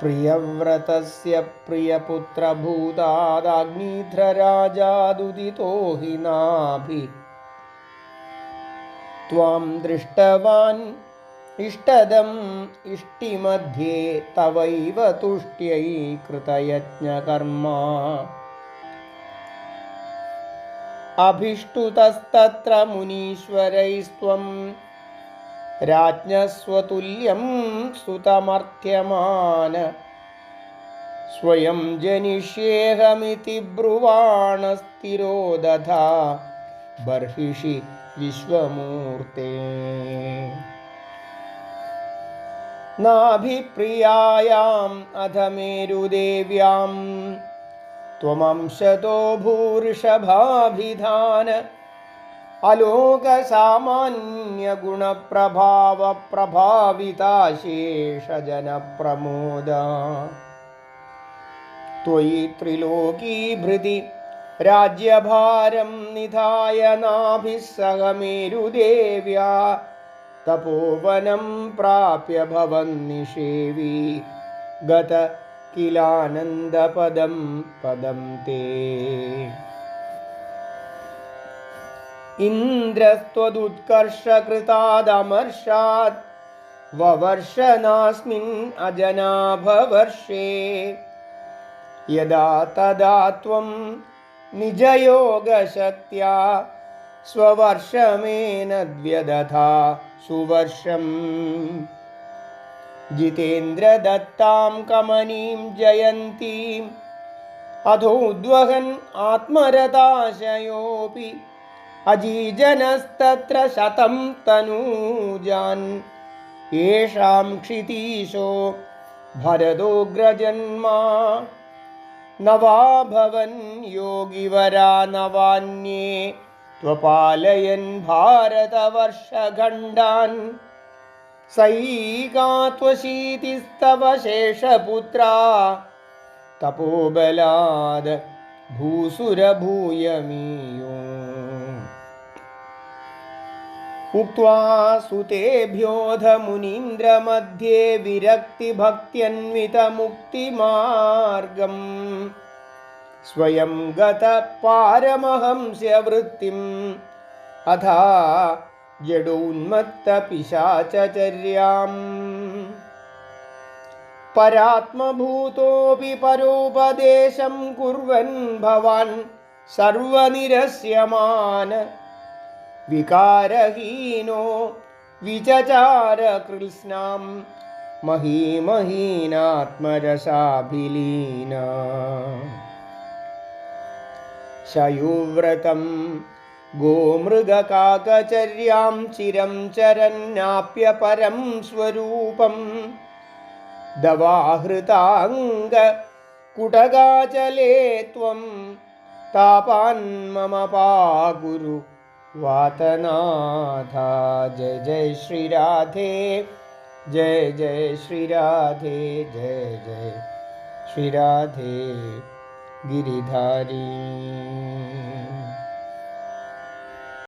प्रियव्रतस्य प्रियपुत्रभूतादाग्निध्रराजादुदितो हि नाभि। त्वां दृष्टवान् इष्टदम् इष्टिमध्ये तवैव तुष्ट्यै कृतयज्ञकर्मा। अभिष्टुतस्तत्र मुनीश्वरैस्त्वं राज्ञस्वतुल्यं सुतमर्थ्यमान स्वयं जनिष्येऽहमिति ब्रुवाणस्थिरो दधा बर्हिषि विश्वमूर्ते नाभिप्रियायाम् अधमेरुदेव्याम् त्वमंशतो भूर्षभाभिधान अलोकसामान्यगुणप्रभावप्रभाविता शेषजनप्रमोदा त्वयि त्रिलोकीभृति राज्यभारं निधाय नाभिः सह मेरुदेव्या तपोवनं प्राप्य भवन्निषेवी गत किलानन्दपदं पदं ते ഇന്ദ്രസ്ത്വതുത്കർഷകൃതാദമർഷാത് വവർഷനാസ്മിൻ അജനാഭവർഷേ. യഥാ തഥാ ത്വം നിജയോഗശക്തിയാ സ്വവർഷമേന ദ്വ്യദധാ സുവർഷം. ജിതേന്ദ്രദത്താം കമനീം ജയന്തീം. അധോദ്വഹൻ ആത്മരതാശയോപി अजीजनस्तत्र शतं तनूजान्। येषां क्षितीशो भरदोग्रजन्मा। नवाभवन् योगिवरा नवान्ये त्वपालयन् भारतवर्षखण्डान् सैका त्वशीतिस्तव शेषपुत्रा तपोबलाद् भूसुरभूयमीयो ഉക്വാ സുതേഭ്യോധമുനീന്ദ്രമധ്യേ വിരക്തിഭക്തിയന്വിതമുക്തിമാർഗം സ്വയം ഗത പാരമഹംസ്യവൃത്തിം അഥാ ജഡോന്മത്തപിശാചര്യാം പരാത്മഭൂതോപി പരോപദേശം കുർവൻ ഭവാൻ സർവനിരസ്യമാൻ विकारहीनो विचचारकृत्स्नां महीमहीनात्मरसाभिलीन शयुव्रतं गोमृगकाकचर्यां चिरं चरन्नाप्यपरं स्वरूपम् दवाहृताङ्गकुटगाचले त्वं तापान्मम पाकुरु वातनाथा जय जय श्रीराधे जय जय श्रीराधे जय जय श्रीराधे गिरिधारी